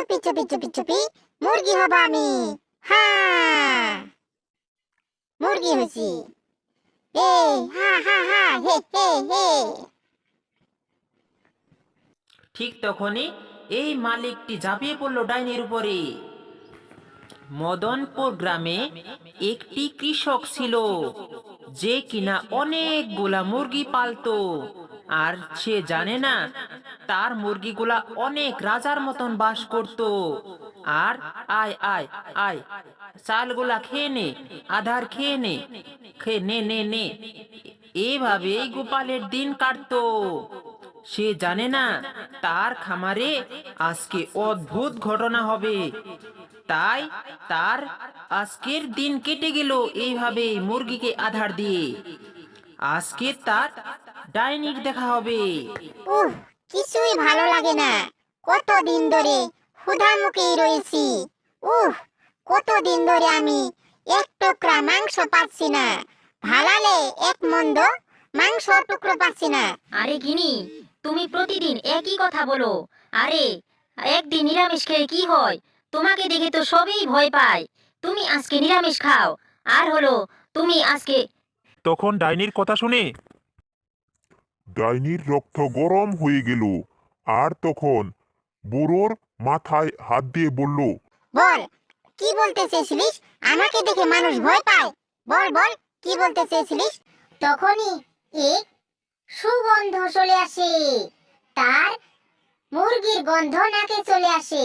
চুপি চুপি চুপি চুপি মুরগি হব আমি হ্যাঁ মুরগি হয়েছি এ হা হা হা হে হে হে ঠিক তখনই এই মালিকটি ঝাঁপিয়ে পড়ল ডাইনির উপরে মদনপুর গ্রামে একটি কৃষক ছিল, যে কিনা অনেকগুলা মুরগি পালতো, আর সে জানে না তার মুরগিগুলা অনেক রাজার মতন বাস করত। আর আয় আয় আয়, চালগুলা খেয়ে নে, আধার খেয়ে নে খেয়ে নে নে নে। এভাবেই গোপালের দিন কাটতো। সে জানে না তার খামারে আজকে অদ্ভুত ঘটনা হবে। তাই তার আজকের দিন কেটে গেল এইভাবে মুরগিকে আধার দিয়ে। আজকে তার ডাইনির দেখা হবে। কিছুই ভালো লাগে না। কতদিন ধরে ক্ষুধা মুখেই রয়েছি। উহ কতদিন ধরে আমি এক টুকরা মাংস পাচ্ছি না। ভালালে এক মন্দ মাংস টুকরো পাচ্ছি না। আরে গিনি তুমি প্রতিদিন একই কথা বলো। আরে একদিন নিরামিষ খেয়ে কি হয়? তোমাকে দেখে তো সবই ভয় পায়। তুমি আজকে নিরামিষ খাও। আর হলো তুমি আজকে তখন ডাইনির কথা শুনে ডাইনির রক্ত গরম হয়ে গেল। আর তখন বুড়োর মাথায় হাত দিয়ে বলল, বল, কি বলতে চেয়েছিলিস? আমাকে দেখে মানুষ ভয় পায়। বল বল, কি বলতে চেয়েছিলিস? তখনই এক সুগন্ধ চলে আসে। তার মুরগির গন্ধ নাকে চলে আসে,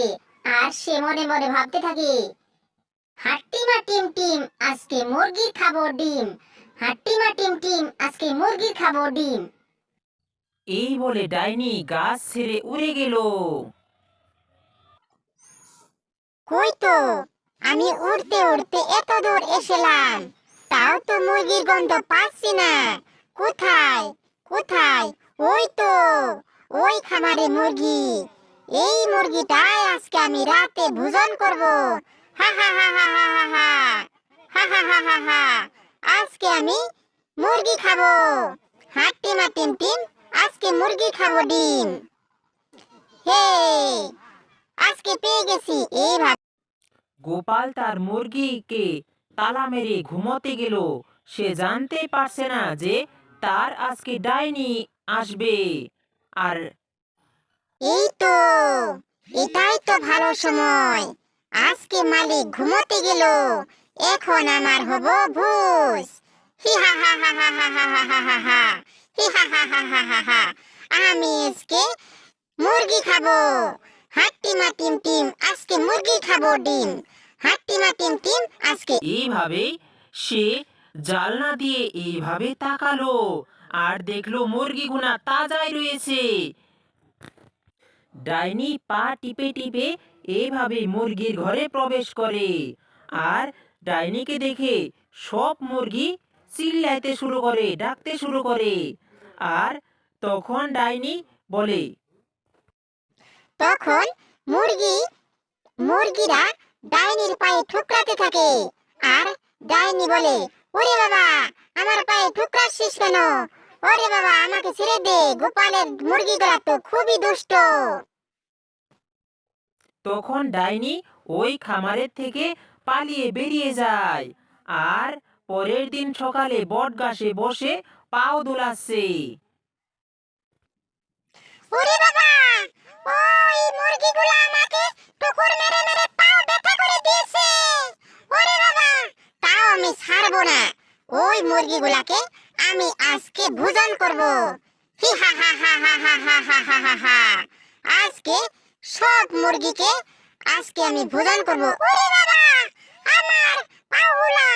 আর সে মনে মনে ভাবতে থাকে হাট্টিমা টিম টিম, আজকে মুরগির খাব ডিম। হাট্টিমা টিম টিম, আজকে মুরগির খাব ডিম। এই বলে ডাইনি গাছ ছেড়ে উড়ে গেল। কই তো? আমি উড়তে উড়তে এত দূর এসেলাম। তাও তো মুরগির গন্ধ পাচ্ছি না। কোথায়? কোথায়? ওই তো, ওই খামারে মুরগি। এই মুরগিটাই আজকে আমি রাতে ভোজন করব। হা হা হা হা হা হা হা। হা হা হা হা হা। আজকে আমি মুরগি খাব। হাট্টি মাটিম টিম আজকে মুরগি খাব ডিম। হে আজকে পেয়ে গেছি এইভাবে গোপাল তার মুরগিকে তালা মেরে ঘুমোতে গেল। সে জানতেই পারছে না যে তার আজকে ডাইনি আসবে। আর এই তো এটাই তো ভালো সময়। আজকে মালিক ঘুমোতে গেল। এখন আমার হব হা হা হা হা হি হা হা হা হা হা হা। আমি আজকে মুরগি খাব। হাট্টি মা টিম টিম, আজকে মুরগি খাব ডিম। হাট্টি মা টিম টিম, আজকে এইভাবে সে জালনা দিয়ে এইভাবে তাকালো আর দেখল তাজাই রয়েছে। ডাইনি পা টিপে টিপে এইভাবে মুরগির ঘরে প্রবেশ করে আর ডাইনিকে দেখে সব মুরগি চিল্লাইতে শুরু করে, ডাকতে শুরু করে। আর তখন ডাইনি বলে তখন মুরগি মুরগিরা ডাইনির পায়ে ঠুকরাতে থাকে আর ডাইনি বলে ওরে বাবা আমার পায়ে ঠুকরাচ্ছিস কেন? ওরে বাবা আমাকে ছেড়ে দে গোপালের মুরগিগুলা তো খুবই দুষ্ট। তখন ডাইনি ওই খামারের থেকে পালিয়ে বেরিয়ে যায় আর পরের দিন সকালে বট গাছে বসে পাও দোলাচ্ছে ওরে বাবা! ওই মুরগিগুলো আমাকে টুকুর মেরে মেরে পাও ব্যথা করে দিয়েছে। ওরে বাবা, তাও আমি ছাড়বো না। ওই মুরগিগুলাকে আমি আজকে ভোজন করব। হি হা হা হা হা হা হা হা হা হা হা। আজকে সব মুরগিকে আজকে আমি ভোজন করব। ওরে বাবা, আমার পাগুলা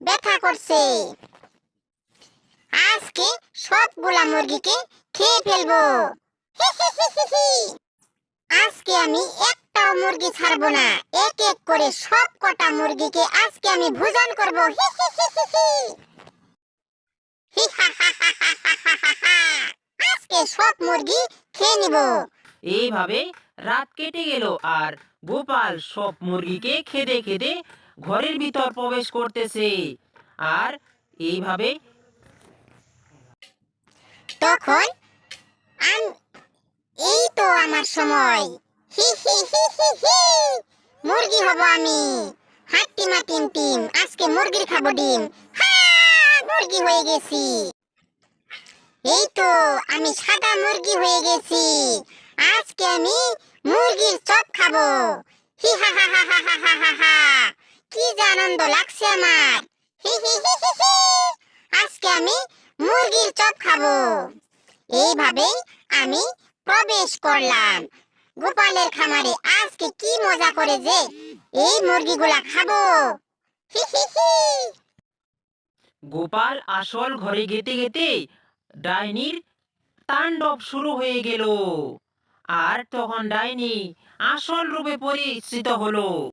ব্যথা করছে। আজকে সবগুলা মুরগিকে খেয়ে ফেলব। আজকে আমি একটাও মুরগি ছাড়বো না। এক এক করে সব কটা মুরগিকে আজকে আমি ভোজন করব। আজকে সব মুরগি খেয়ে নিব। এইভাবে রাত কেটে গেল আর গোপাল সব মুরগিকে খেদে খেদে ঘরের ভিতর প্রবেশ করতেছে। আর এইভাবে তখন? আমি এই তো আমার সময়। হি হি হি হি হি মুরগি হব আমি। হাট্টিমা টিম টিম, আজকে মুরগির খাব ডিম। মুরগি হয়ে গেছি। এই তো আমি সাদা মুরগি হয়ে গেছি। আজকে আমি মুরগির চপ খাব। হি, হা হা হা হা হা হা হা। কি যে আনন্দ লাগছে আমার। হি হি হি হি হি। চপ খাব। এইভাবেই আমি প্রবেশ করলাম। গোপালের খামারে আজকে কি মজা করে যে এই মুরগিগুলা খাব। গোপাল আসল ঘরে গেতে গেতে ডাইনির তাণ্ডব শুরু হয়ে গেল। আর তখন ডাইনি আসল রূপে পরিচিত হলো।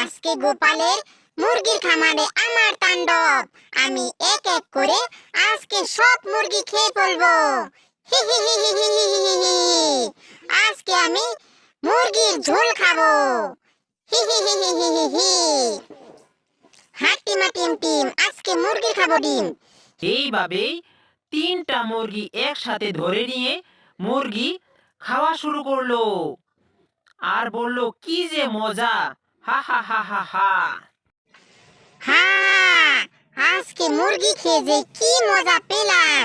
আজকে গোপালের মুরগির খামারে আমার তাণ্ডব আমি এক এক করে আজকে সব মুরগি খেয়ে ফেলব আজকে আমি মুরগির ঝোল খাব হাটি মাটিম টিম আজকে মুরগি খাব ডিম এইভাবে তিনটা মুরগি একসাথে ধরে নিয়ে মুরগি খাওয়া শুরু করল আর বলল কি যে মজা হা হা হা হা হা হ্যাঁ আজকে মুরগি খেয়ে যে কি মজা পেলাম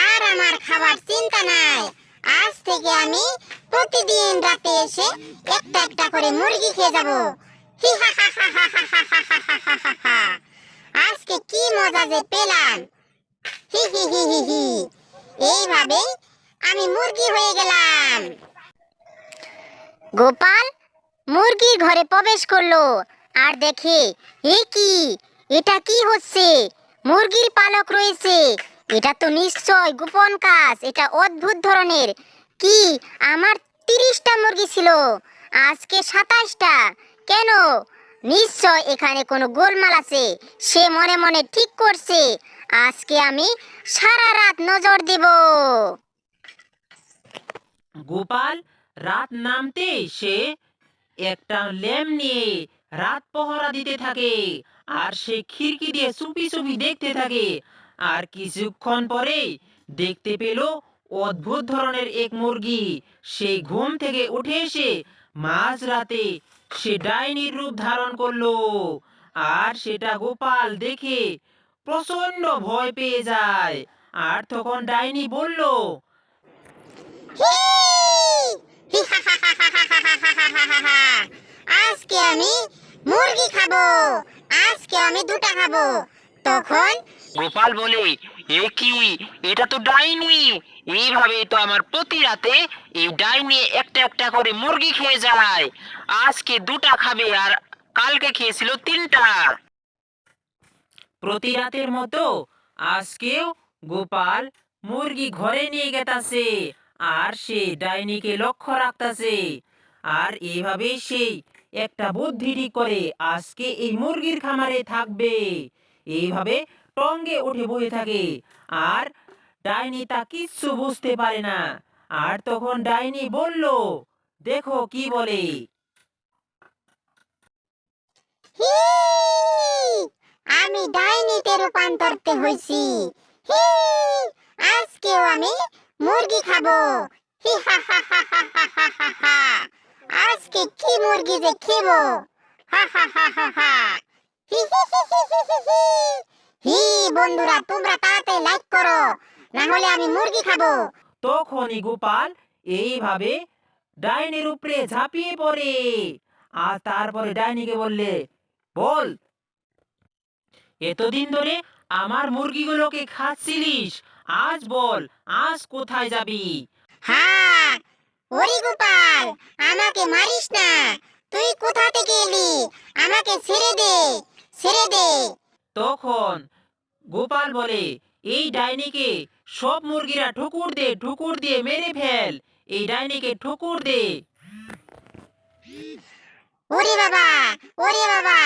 আর আমার খাবার চিন্তা নাই আজ থেকে আমি প্রতিদিন রাতে এসে একটা একটা করে মুরগি খেয়ে যাব আজকে কি মজা যে পেলাম হি হি হি হি হি এইভাবে আমি মুরগি হয়ে গেলাম গোপাল মুরগি ঘরে প্রবেশ করল আর দেখে, এ কি? এটা কি হচ্ছে? মুরগির পালক রয়েছে। এটা তো নিশ্চয় গোপন কাজ, এটা অদ্ভুত ধরনের। কি, আমার তিরিশটা মুরগি ছিল, আজকে সাতাশটা। কেন? নিশ্চয় এখানে কোনো গোলমাল আছে, সে মনে মনে ঠিক করছে। আজকে আমি সারা রাত নজর দেব। গোপাল, রাত নামতে সে একটা ল্যাম্প নিয়ে রাত পহরা দিতে থাকে আর সে খিড়কি দিয়ে চুপি চুপি দেখতে থাকে আর কিছুক্ষণ পরে দেখতে পেল অদ্ভুত ধরনের এক মুরগি সে ঘুম থেকে উঠে এসে মাঝ রাতে সে ডাইনির রূপ ধারণ করল আর সেটা গোপাল দেখে প্রচণ্ড ভয় পেয়ে যায় আর তখন ডাইনি বলল আজকে আমি মুরগি খাব। আজকে আমি দুটা খাব। তখন গোপাল বলে এ কি? এটা তো ডাইনি। এইভাবে তো আমার প্রতি রাতে এই ডাইনি একটা একটা করে মুরগি খেয়ে যায়। আজকে দুটা খাবে আর কালকে খেয়েছিল তিনটা। প্রতি রাতের মতো আজকেও গোপাল মুরগি ঘরে নিয়ে গেতাছে আর সে ডাইনিকে লক্ষ্য রাখতাছে। আর এভাবেই সেই একটা বুদ্ধিটি করে আজকে এই মুরগির খামারে থাকবে। এইভাবে টঙ্গে উঠে বয়ে থাকে। আর ডাইনি তা কিচ্ছু বুঝতে পারে না। আর তখন ডাইনি বলল, দেখো কি বলে। আমি ডাইনিতে রূপান্তরিত হয়েছি আজকেও আমি মুরগি খাব। হি, হা হা হা হা হা হা হা। আজকে কি মুরগি যে খেবো? হা হা হা হা হা। হি হি হি হি হি হি হি। হি। বন্ধুরা তোমরা তাড়াতাড়ি লাইক করো না হলে আমি মুরগি খাব। তখনই গোপাল এইভাবে ডাইনির উপরে ঝাঁপিয়ে পড়ে। আর তারপরে ডাইনিকে বললে বল এতদিন ধরে আমার মুরগিগুলোকে খাচ্ছিলিস আজ বল আজ কোথায় যাবি? হ্যাঁ ওরে গোপাল আমাকে মারিস না। তুই কোথা থেকে এলি? আমাকে ছেড়ে দে ছেড়ে দে। তখন গোপাল বলে এই ডাইনিকে সব মুরগিরা ঠুকুর দে ঠুকুর দিয়ে মেরে ফেল। এই ডাইনিকে ঠুকুর দে। ওরে বাবা ওরে বাবা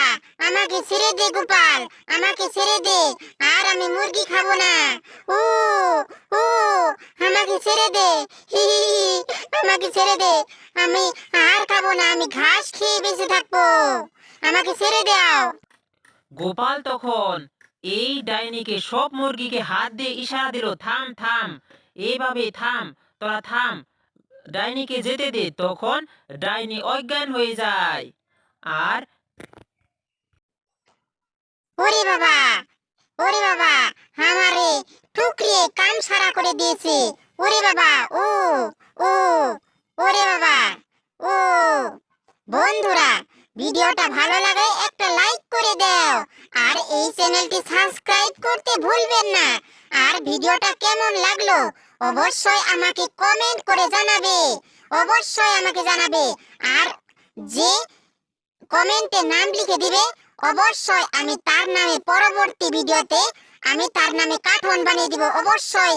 আমাকে ছেড়ে দে গোপাল আমাকে ছেড়ে দে। আর আমি মুরগি খাব না। ও ও আমাকে ছেড়ে দে। হি হি, আমাকে ছেড়ে দে। আমি আর খাব না আমি ঘাস খেয়ে বেঁচে থাকব। আমাকে ছেড়ে দাও। গোপাল তখন এই ডাইনিকে সব মুরগিকে হাত দিয়ে ইশারা দিল থাম থাম এইভাবে থাম তোরা থাম। ডাইনিকে যেতে দে তখন ডাইনি অজ্ঞান হয়ে যায়। আর ওরে বাবা ওরে বাবা, আমারে টুকরিয়ে কাম সারা করে দিয়েছে। ওরে বাবা, ও ও, ওরে বাবা, ও। বন্ধুরা, ভিডিওটা ভালো লাগে একটা লাইক করে দাও। আর এই চ্যানেলটি সাবস্ক্রাইব করতে ভুলবেন না। আর ভিডিওটা কেমন লাগল, অবশ্যই আমাকে কমেন্ট করে জানাবে। অবশ্যই আমাকে জানাবে। আর যে কমেন্টে নাম লিখে দিবে অবশ্যই আমি তার নামে পরবর্তী ভিডিওতে আমি তার নামে কার্টুন বানিয়ে দিব অবশ্যই।